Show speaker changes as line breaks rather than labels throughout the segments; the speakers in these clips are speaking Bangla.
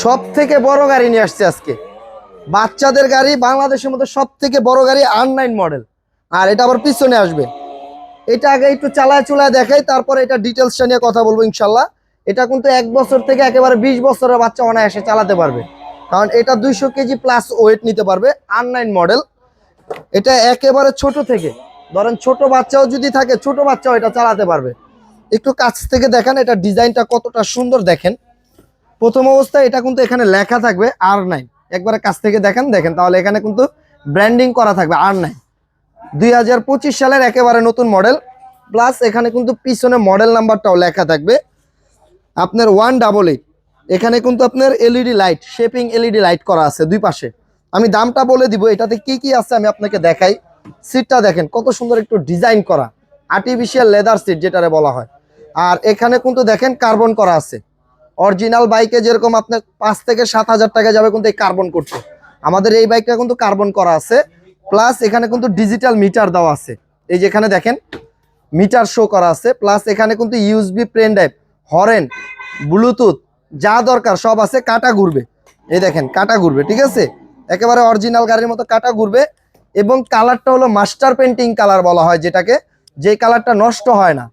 সব থেকে বড় গাড়ি নিয়ে আসছে আজকে। বাচ্চাদের গাড়ি বাংলাদেশের মধ্যে সব থেকে বড় গাড়ি আর নাইন মডেল আর এটা আবার পিছনে আসবে। এটা আগে একটু চালায় চুলায় দেখাই, তারপরে এটা ডিটেলসটা নিয়ে কথা বলব ইনশাল্লাহ। এটা কিন্তু এক বছর থেকে একেবারে বিশ বছরের বাচ্চা অনায়াসে চালাতে পারবে। কারণ এটা দুইশো কেজি প্লাস ওয়েট নিতে পারবে আর নাইন মডেল এটা একেবারে ছোট থেকে। ধরেন ছোট বাচ্চাও যদি থাকে, ছোট বাচ্চাও এটা চালাতে পারবে। একটু কাছ থেকে দেখেন, এটা ডিজাইনটা কতটা সুন্দর দেখেন। প্রথম অবস্থায় এটা কিন্তু এখানে লেখা থাকবে আর নাইন একবারে কাছ থেকে দেখেন দেখেন, তাহলে এখানে কিন্তু ব্র্যান্ডিং করা থাকবে আর নাইন দুই সালের একেবারে নতুন মডেল প্লাস এখানে কিন্তু পিছনে মডেল নাম্বারটাও লেখা থাকবে। আপনার ওয়ান ডাবল এইট এখানে কিন্তু আপনার LED light shaping LED light করা আছে দুই পাশে। আমি দামটা বলে দিব, এটাতে কি কি আছে আমি আপনাকে দেখাই। সিটটা দেখেন, কত সুন্দর একটু ডিজাইন করা। আর্টিফিশিয়াল লেদার সিট যেটারে বলা হয়। আর এখানে কিন্তু দেখেন কার্বন করা আছে। অরিজিনাল বাইকে যেরকম আপনার পাঁচ থেকে সাত হাজার টাকা যাবে কিন্তু এই কার্বন করতে আমাদের এই বাইকটা কিন্তু কার্বন করা আছে। প্লাস এখানে কিন্তু ডিজিটাল মিটার দেওয়া আছে। এই যে এখানে দেখেন মিটার শো করা আছে। প্লাস এখানে কিন্তু ইউএসবি পেন ড্রাইভ হরেন ব্লুটুথ যা দরকার সব আছে, কাটা ঘুরবে। এই দেখেন, কাটা ঘুরবে, ঠিক আছে? একেবারে অরিজিনাল গাড়ির মতো কাটা ঘুরবে। এবং কালারটা হলো মাস্টার পেন্টিং কালার বলা হয় যেটাকে। যে কালারটা নষ্ট হয় না।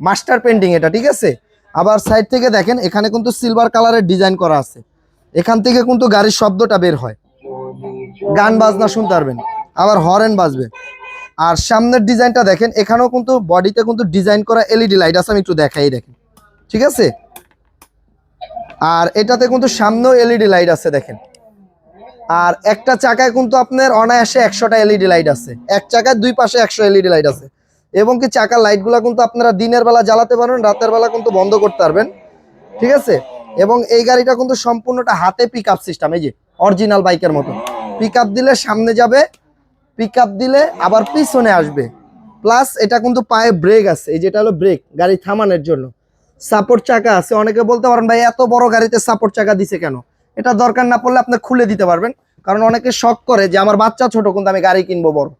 মাস্টার পেন্টিং এটা, ঠিক আছে? আবার সাইড থেকে দেখেন, এখানে কিন্তু সিলভার কালারের ডিজাইন করা আছে। এখান থেকে কিন্তু গাড়ির শব্দটা বের হয়। গান বাজনা শুনতে পারবেন। আবার হরেন বাজবে। আর সামনের ডিজাইনটা দেখেন, এখানেও কিন্তু বডিতে কিন্তু ডিজাইন করা এলইডি লাইট আছে, আমি একটু দেখাই দেখেন। ঠিক আছে? আর এটাতে কিন্তু সামনেও এলইডি লাইট আছে, দেখেন। আর একটা চাকায় কিন্তু আপনার অনায়াসে একশোটা এলইডি লাইট আছে। এক চাকায় দুই পাশে একশো এলইডি লাইট আছে। এবং কি চাকার লাইটগুলো কিন্তু আপনারা দিনের বেলা জ্বালাতে পারবেন, রাতের বেলা কিন্তু বন্ধ করতে পারবেন। ঠিক আছে? এবং এই গাড়িটা কিন্তু সম্পূর্ণটা হাতে পিক সিস্টেম এই যে অরিজিনাল বাইকের মতো। পিক দিলে সামনে যাবে পিক দিলে আবার পিছনে আসবে। প্লাস এটা কিন্তু পায়ে ব্রেক আছে, এই যেটা হলো ব্রেক গাড়ি থামানোর জন্য। সাপোর্ট চাকা আছে, অনেকে বলতে পারেন, ভাই, এত বড় গাড়িতে সাপোর্ট চাকা দিছে কেন? এটা দরকার না পড়লে আপনি খুলে দিতে পারবেন, কারণ অনেকে শখ করে যে, আমার বাচ্চা ছোট, কিন্তু আমি গাড়ি কিনবো বড়।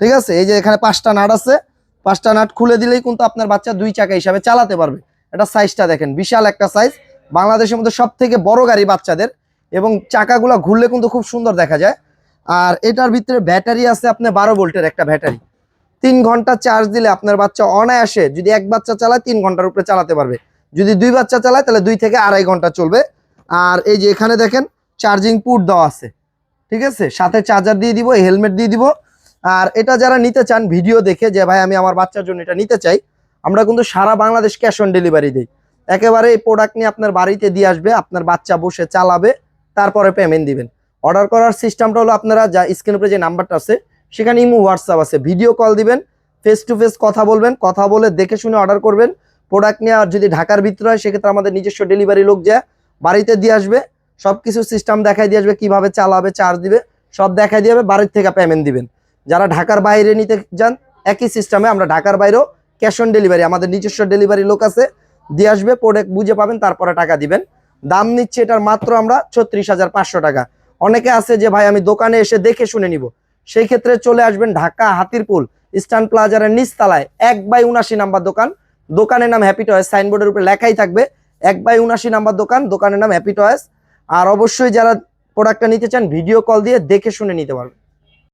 ঠিক আছে? এই যে এখানে পাঁচটা নাট আছে পাঁচটা নাট খুলে দিলেই কিন্তু আপনার বাচ্চা দুই চাকা হিসাবে চালাতে পারবে। এটা সাইজটা দেখেন, বিশাল একটা সাইজ বাংলাদেশের মধ্যে সব থেকে বড় গাড়ি বাচ্চাদের এবং চাকাগুলো ঘুরলে কিন্তু খুব সুন্দর দেখা যায়। আর এটার ভিতরে ব্যাটারি আছে আপনার বারো ভোল্টের একটা ব্যাটারি। তিন ঘণ্টা চার্জ দিলে আপনার বাচ্চা অনায়াসে যদি এক বাচ্চা চালায়, তিন ঘণ্টার উপরে চালাতে পারবে। যদি দুই বাচ্চা চালায়, তাহলে দুই থেকে আড়াই ঘণ্টা চলবে। আর এই যে এখানে দেখেন চার্জিং পুট দেওয়া আছে। ঠিক আছে? সাথে চার্জার দিয়ে দিব হেলমেট দিয়ে দিব। আর এটা যারা নিতে চান ভিডিও দেখে যে, ভাই, আমি আমার বাচ্চার জন্য এটা নিতে চাই, আমরা কিন্তু সারা বাংলাদেশ ক্যাশ অন ডেলিভারি দিই। একেবারে এই প্রোডাক্ট নিয়ে আপনার বাড়িতে দিয়ে আসবে, আপনার বাচ্চা বসে চালাবে, তারপরে পেমেন্ট দিবেন। অর্ডার করার সিস্টেমটা হলো আপনারা যা স্ক্রিন উপরে যে নাম্বারটা আছে, সেখানে ইমো হোয়াটসঅ্যাপ আছে। ভিডিও কল দিবেন ফেস টু ফেস কথা বলবেন, কথা বলে দেখে শুনে অর্ডার করবেন। প্রোডাক্ট নিয়ে আর যদি ঢাকার ভিতরে হয়, সেক্ষেত্রে আমাদের নিজস্ব ডেলিভারি লোক যায় বাড়িতে দিয়ে আসবে সব কিছু সিস্টেম দেখাই দিয়ে আসবে, কীভাবে চালাবে চার্জ দিবে, সব দেখাই দিয়ে বাড়ির থেকে পেমেন্ট দিবেন। যারা ঢাকার বাইরে নিতে যান, একই সিস্টেমে আমরা ঢাকার বাইরেও ক্যাশ অন ডেলিভারি আমাদের নিজস্ব ডেলিভারি লোক আছে, দিয়ে আসবে প্রোডাক্ট বুঝে পাবেন, তারপরে টাকা দিবেন। দাম নিচ্ছে এটার মাত্র আমরা ছত্রিশ হাজার পাঁচশো টাকা। অনেকে আছে যে, ভাই, আমি দোকানে এসে দেখে শুনে নিব। সেই ক্ষেত্রে চলে আসবেন ঢাকা হাতিরপুল ইস্টার্ন প্লাজারের নিচতলায়, এক বাই উনাশি নাম্বার দোকান। দোকানের নাম হ্যাপি টয়েস সাইনবোর্ডের উপরে লেখাই থাকবে, এক বাই উনাশি নাম্বার দোকান, দোকানের নাম হ্যাপি টয়েস আর অবশ্যই যারা প্রোডাক্টটা নিতে চান ভিডিও কল দিয়ে দেখে শুনে নিতে পারবেন।